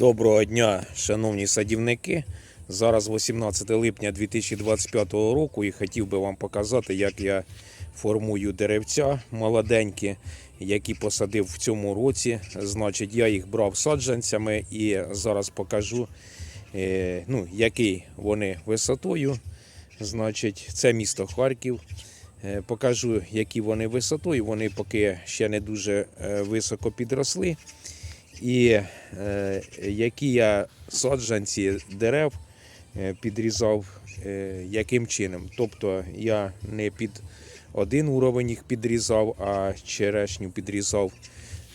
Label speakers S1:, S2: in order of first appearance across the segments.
S1: Доброго дня, шановні садівники. Зараз 18 липня 2025 року і хотів би вам показати, як я формую деревця молоденькі, які посадив в цьому році. Значить, я їх брав саджанцями і зараз покажу, е, ну, який вони висотою. Значить, це місто Харків. Е, Покажу, які вони висотою. Вони поки ще не дуже е, високо підросли. І е, які я саджанці дерев е, підрізав, е, яким чином. Тобто я не під один уровень їх підрізав, а черешню підрізав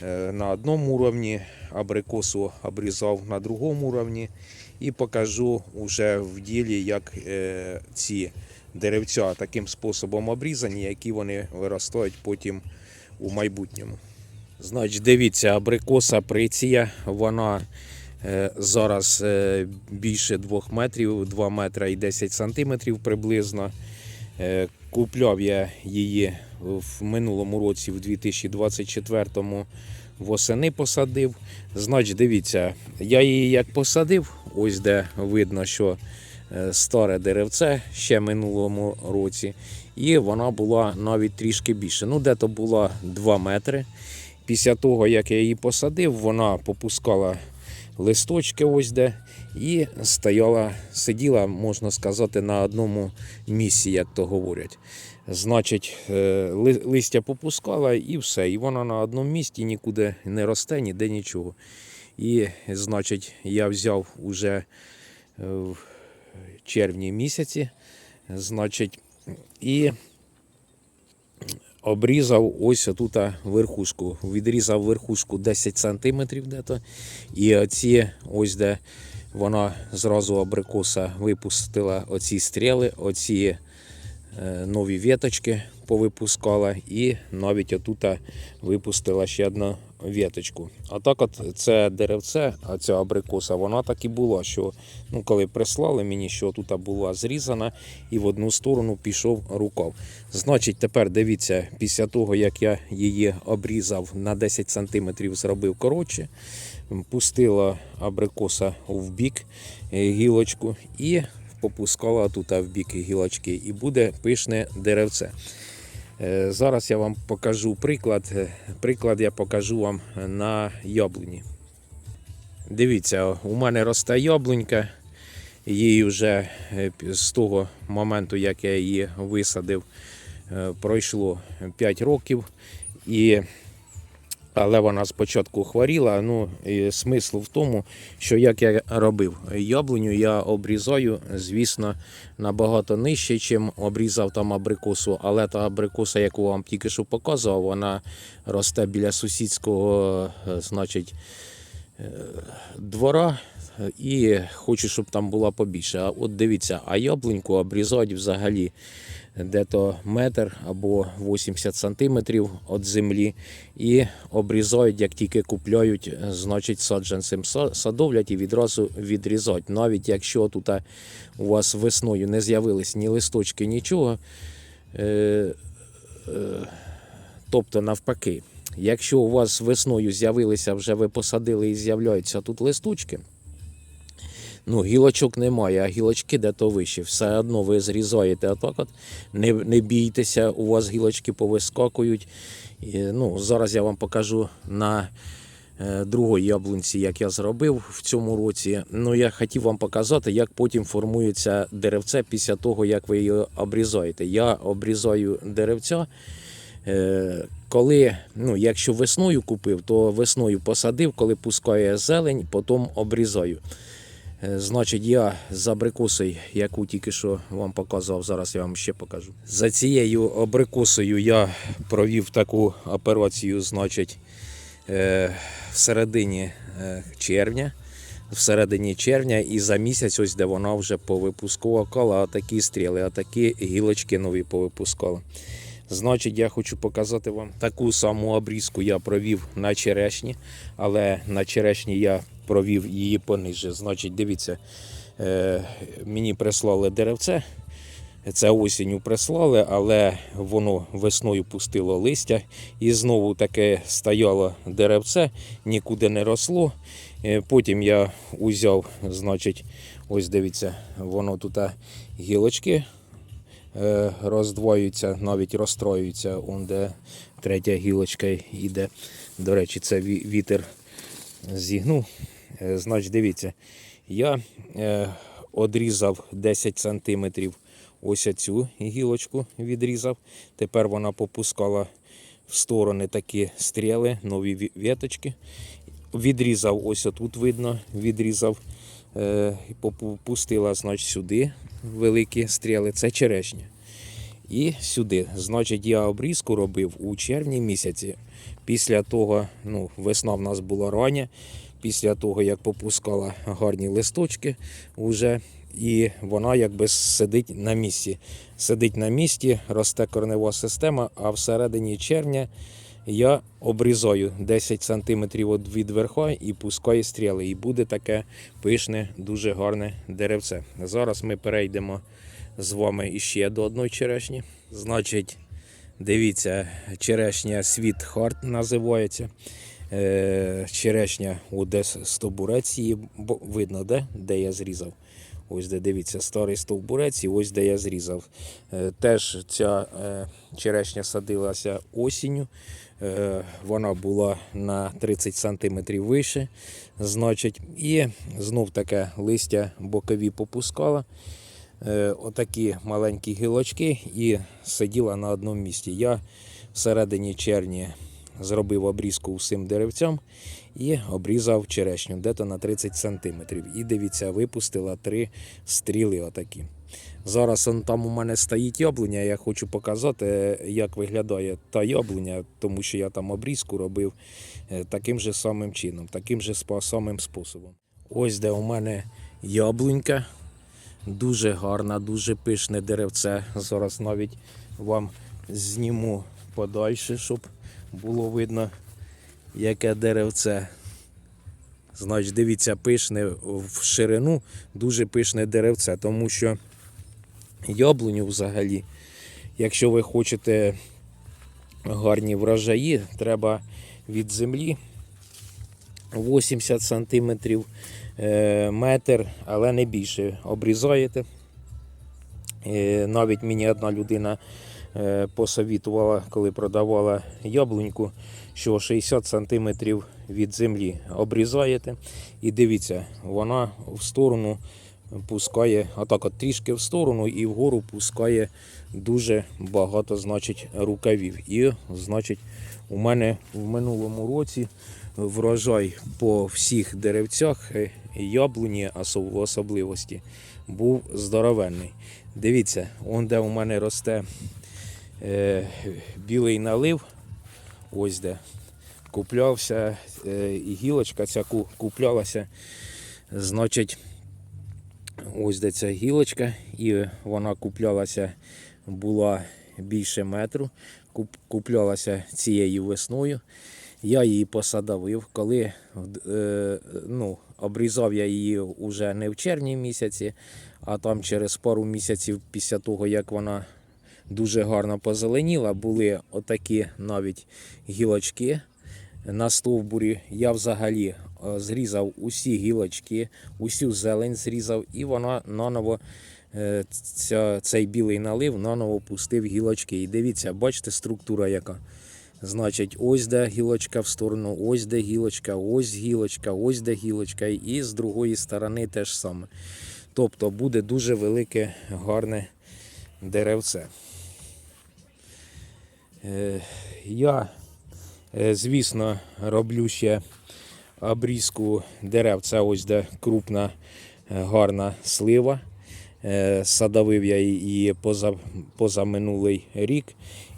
S1: е, на одному уровні, абрикосу обрізав на другому уровні. І покажу вже в ділі, як е, ці деревця таким способом обрізані, які вони виростають потім у майбутньому. Значить, дивіться, абрикоса приція, вона е, зараз е, більше 2 метрів, 2 метра і 10 сантиметрів приблизно. Е, купляв я її в минулому році, в 2024-му восени посадив. Значить, дивіться, я її як посадив, ось де видно, що е, старе деревце ще минулому році, і вона була навіть трішки більше. Ну, де-то була 2 метри. Після того, як я її посадив, вона попускала листочки ось де і стояла, сиділа, можна сказати, на одному місці, як то говорять. Значить, е, листя попускала і все. І вона на одному місці нікуди не росте, ніде нічого. І, значить, я взяв уже е, в червні місяці, значить, і обрізав ось тут верхушку. Відрізав верхушку 10 см дето. І оці, ось де вона зразу абрикоса випустила оці стріли, оці е, нові віточки повипускала, і навіть отут випустила ще одну віточку. А так от це деревце, а ця абрикоса, вона так і була, що ну, коли прислали мені, що тут була зрізана, і в одну сторону пішов рукав. Значить, тепер дивіться, після того, як я її обрізав на 10 см, зробив коротше, пустила абрикоса в бік е, гілочку і попускала тут в бік гілочки, і буде пишне деревце. Е, Зараз я вам покажу приклад. Е, Приклад я покажу вам на яблуні. Дивіться, у мене росте яблунька. Їй вже е, з того моменту, як я її висадив, пройшло 5 років. І але вона спочатку хворіла. Ну, і смисл в тому, що як я робив яблуню, я обрізаю, звісно, набагато нижче, ніж обрізав там абрикосу. Але та абрикоса, яку вам тільки що показував, вона росте біля сусідського, е, значить, двора. І хочу, щоб там була побільше. От дивіться, а яблуньку обрізають взагалі дето метр або 80 сантиметрів від землі. І обрізають, як тільки купляють, значить саджанцем садовлять і відразу відрізають. Навіть якщо тут у вас весною не з'явились ні листочки, нічого. Е, е, тобто навпаки. Якщо у вас весною з'явилися, вже ви посадили і з'являються тут листочки, Ну, гілочок немає, а гілочки де-то вище. Все одно ви зрізаєте отак от. Не, не бійтеся, у вас гілочки повискакують. І, ну, зараз я вам покажу на е, другій яблунці, як я зробив в цьому році. Ну, я хотів вам показати, як потім формується деревце після того, як ви його обрізаєте. Я обрізаю деревця. Е, Коли, ну, якщо весною купив, то весною посадив, коли пускає зелень, потім обрізаю. Е, Значить, я з абрикосою, яку тільки що вам показував, зараз я вам ще покажу. За цією абрикосою я провів таку операцію, значить, е, в червня. В червня і за місяць, ось де вона вже повипускувала такі стріли, а такі гілочки нові повипускала. Значить, я хочу показати вам таку саму обрізку я провів на черешні, але на черешні я провів її пониже. Значить, дивіться, е, мені прислали деревце. Це осінню прислали, але воно весною пустило листя і знову таке стояло деревце, нікуди не росло. Е, Потім я узяв, значить, ось дивіться, воно тут гілочки роздвоюються, навіть розстроюються, де третя гілочка йде. До речі, це вітер зігнув. Е, Значить, дивіться, я е, одрізав 10 сантиметрів ось цю гілочку відрізав. Тепер вона попускала в сторони такі стріли, нові ві- віточки. Відрізав ось отут видно, відрізав е, і попустила значить, сюди великі стріли. Це черешня. І сюди. Значить, я обрізку робив у червні місяці. Після того, ну, весна в нас була рання, після того, як попускала гарні листочки вже, і вона якби сидить на місці. Сидить на місці, росте корнева система, а всередині червня я обрізаю 10 см від верха і пускаю стріли. І буде таке пишне, дуже гарне деревце. Зараз ми перейдемо з вами іще до одної черешні. Значить, дивіться, черешня Світ Харт називається. Е, черешня у десь стовбурець її видно, де? де я зрізав. Ось де дивіться, старий стовбурець, і ось де я зрізав. Е, теж ця е, черешня садилася осінню. Е, вона була на 30 см вище. Значить, і знов таке листя бокові попускала. Е, отакі маленькі гілочки і сиділа на одному місці. Я всередині червня зробив обрізку усім деревцям і обрізав черешню дето на 30 см. І дивіться, випустила три стріли отакі. Зараз он там у мене стоїть яблуня. Я хочу показати, як виглядає та яблуня, тому що я там обрізку робив е, таким же самим чином, таким же самим способом. Ось де у мене яблунька. Дуже гарна, дуже пишне деревце. Зараз навіть вам зніму подальше, щоб було видно, яке деревце. Значить, дивіться, пишне в ширину, дуже пишне деревце, тому що яблуню взагалі, якщо ви хочете гарні врожаї, треба від землі 80 сантиметрів е, метр, але не більше. Обрізаєте. Е, Навіть мені одна людина е, посовітувала, коли продавала яблуньку, що 60 сантиметрів від землі обрізаєте. І дивіться, вона в сторону пускає, отак от трішки в сторону і вгору пускає дуже багато, значить, рукавів. І, значить, у мене в минулому році врожай по всіх деревцях е, яблуні в особливості був здоровенний. Дивіться, он де у мене росте е, білий налив, ось де куплявся, е, і гілочка ця куплялася, значить, ось де ця гілочка, і вона куплялася, була більше метру, куплялася цією весною. Я її посадовив, коли е, ну, обрізав я її вже не в червні місяці, а там через пару місяців після того, як вона дуже гарно позеленіла, були отакі навіть гілочки на стовбурі. Я взагалі зрізав усі гілочки, усю зелень зрізав, і вона наново. е, цей білий налив наново пустив гілочки. І дивіться, бачите, структура яка. Значить, ось де гілочка в сторону, ось де гілочка, ось гілочка, ось де гілочка, і з другої сторони теж саме. Тобто буде дуже велике гарне деревце. Е, Я, е, звісно, роблю ще обрізку дерев. Це ось де крупна е, гарна слива. Е, Садовив я її поза, позаминулий рік.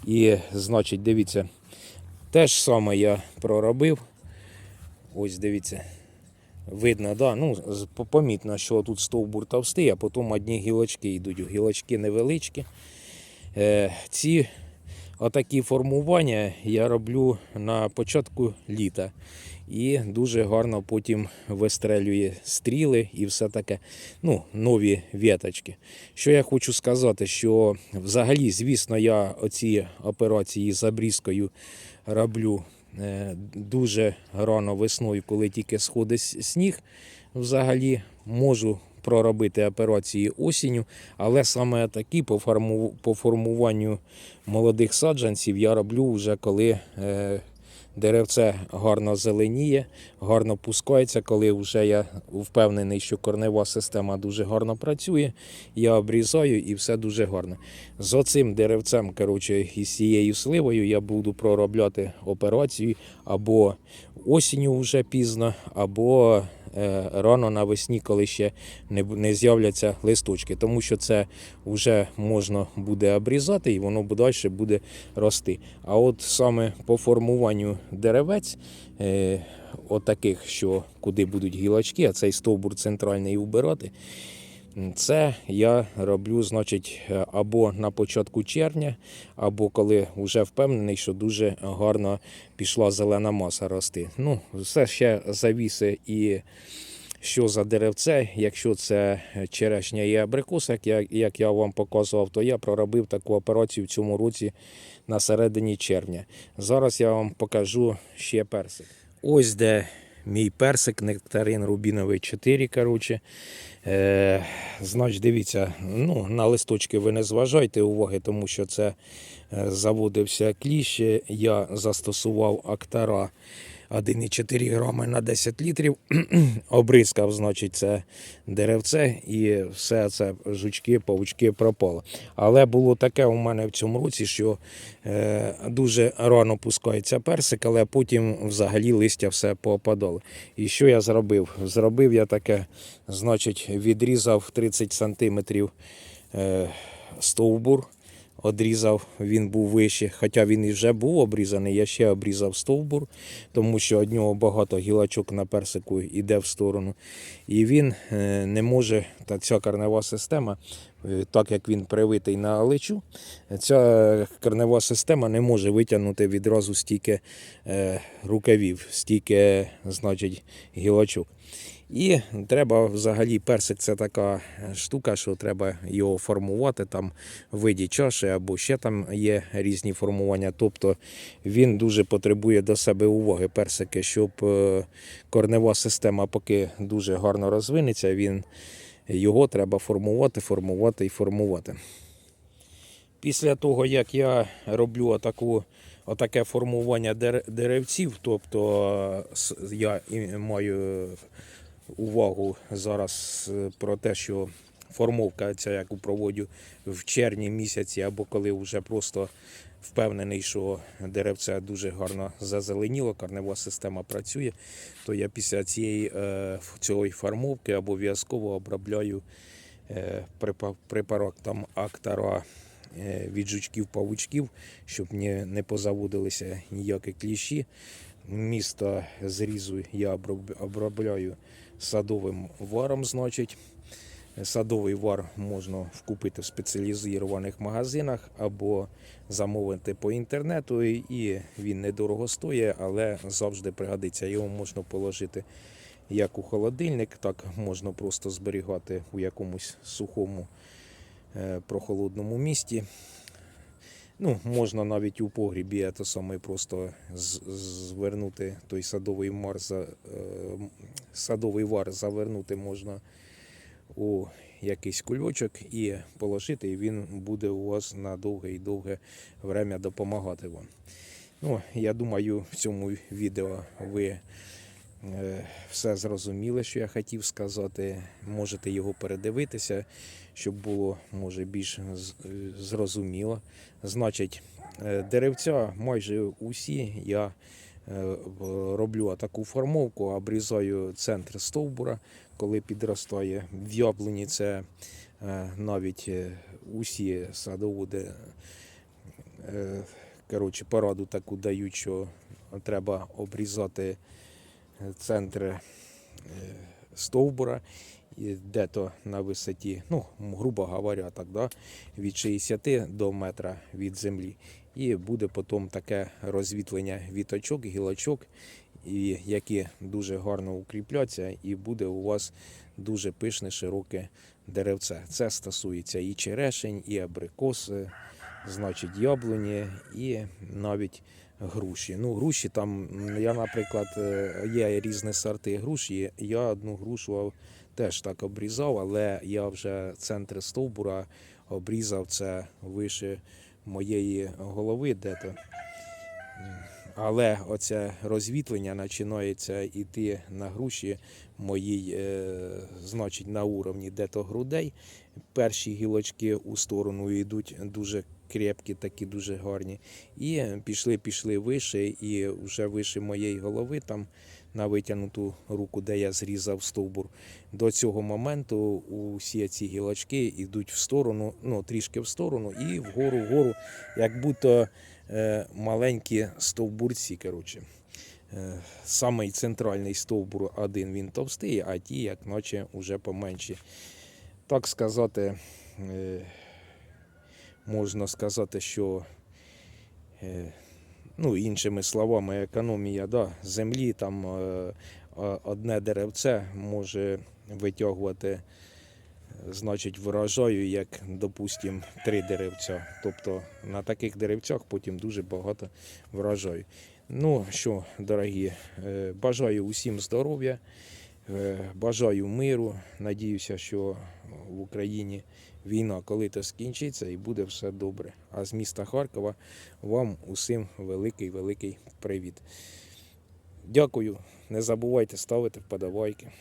S1: І, значить, дивіться, те ж саме я проробив. Ось дивіться. Видно, да, ну, помітно, що тут стовбур товстий, а потім одні гілочки йдуть. Гілочки невеличкі. Е, ці отакі формування я роблю на початку літа. І дуже гарно потім вистрелює стріли і все таке. Ну, нові віточки. Що я хочу сказати, що взагалі, звісно, я оці операції з обрізкою роблю е, дуже рано весною, коли тільки сходить сніг, взагалі можу проробити операції осінню, але саме такі по, форму, по формуванню молодих саджанців я роблю вже коли е, деревце гарно зеленіє, гарно пускається, коли вже я впевнений, що корнева система дуже гарно працює, я обрізаю і все дуже гарно. З оцим деревцем, коротше, і цією сливою я буду проробляти операцію або осінню вже пізно, або рано навесні, коли ще не, не з'являться листочки, тому що це вже можна буде обрізати і воно далі буде рости. А от саме по формуванню деревець, отаких, от що куди будуть гілочки, а цей стовбур центральний вбирати. Це я роблю, значить, або на початку червня, або коли вже впевнений, що дуже гарно пішла зелена маса рости. Ну, все ще завіси і що за деревце. Якщо це черешня і абрикос, як я, як я вам показував, то я проробив таку операцію в цьому році на середині червня. Зараз я вам покажу ще персик. Ось де мій персик, нектарин рубіновий 4, коротше. Е, значить, дивіться, ну, на листочки ви не зважайте уваги, тому що це е, заводився кліще. Я застосував актара 1,4 грами на 10 літрів. Обризкав, значить, це деревце і все це жучки, павучки пропало. Але було таке у мене в цьому році, що е, дуже рано пускається персик, але потім взагалі листя все попадало. І що я зробив? Зробив я таке, значить, відрізав 30 сантиметрів е, стовбур. Одрізав, він був вищий, хоча він і вже був обрізаний, я ще обрізав стовбур, тому що від нього багато гілочок на персику йде в сторону. І він е, не може, та ця корнева система, е, так як він привитий на алечу, ця корнева система не може витягнути відразу стільки е, рукавів, стільки, значить, гілочок. І треба взагалі персик це така штука, що треба його формувати там в виді чаші або ще там є різні формування. Тобто він дуже потребує до себе уваги персики, щоб е, корнева система поки дуже гарно розвинеться, він його треба формувати, формувати і формувати. Після того, як я роблю отаку, отаке формування деревців, тобто е, я маю увагу зараз е, про те, що формовка ця, яку проводжу в червні місяці, або коли вже просто впевнений, що деревце дуже гарно зазеленіло, корнева система працює, то я після цієї е, цієї формовки обов'язково обробляю е, препаратом Актара е, від жучків-павучків, щоб не позаводилися ніякі кліщі. Місто зрізу я обробляю садовим варом, значить. Садовий вар можна купити в спеціалізованих магазинах або замовити по інтернету, і він недорого стоїть, але завжди пригодиться. Його можна положити як у холодильник, так можна просто зберігати у якомусь сухому е, прохолодному місті. Ну, можна навіть у погрібі то саме просто звернути той садовий вар, за, е, садовий вар завернути можна у якийсь кульочок і положити, і він буде у вас на довге і довге время допомагати вам. Ну, я думаю, в цьому відео ви все зрозуміли, що я хотів сказати. Можете його передивитися, щоб було може більш е, зрозуміло. Значить, е, деревця майже усі я е, роблю таку формовку, обрізаю центр стовбура, коли підростає. В яблуні це е, навіть е, усі садоводи е, коротше, пораду таку дають, що треба обрізати центр е, стовбура, і де-то на висоті, ну, грубо говоря, так, да, від 60 до метра від землі. І буде потім таке розвітлення віточок, гілочок, які дуже гарно укріпляться, і буде у вас дуже пишне, широке деревце. Це стосується і черешень, і абрикоси, значить яблуні, і навіть груші. Ну, груші там, я, наприклад, е, є різні сорти груші. Я одну грушу теж так обрізав, але я вже центр стовбура обрізав це вище моєї голови де-то. Але оце розвітлення починається йти на груші моїй, е, значить, на уровні де-то грудей. Перші гілочки у сторону йдуть дуже крепкі, такі дуже гарні. І пішли, пішли вище, і вже вище моєї голови, там на витягнуту руку, де я зрізав стовбур. До цього моменту усі ці гілочки йдуть в сторону, ну трішки в сторону, і вгору, вгору, як будто е, маленькі стовбурці. Коротше. Е, Самий центральний стовбур один він товстий, а ті, як наче, вже поменші. Так сказати, е, можна сказати, що е, ну, іншими словами, економія да, землі, там е, одне деревце може витягувати, значить, врожаю, як, допустим, три деревця. Тобто на таких деревцях потім дуже багато врожаю. Ну що, дорогі, е, бажаю усім здоров'я, бажаю миру. Надіюся, що в Україні війна коли-то скінчиться і буде все добре. А з міста Харкова вам усім великий великий привіт. Дякую. Не забувайте ставити вподобайки.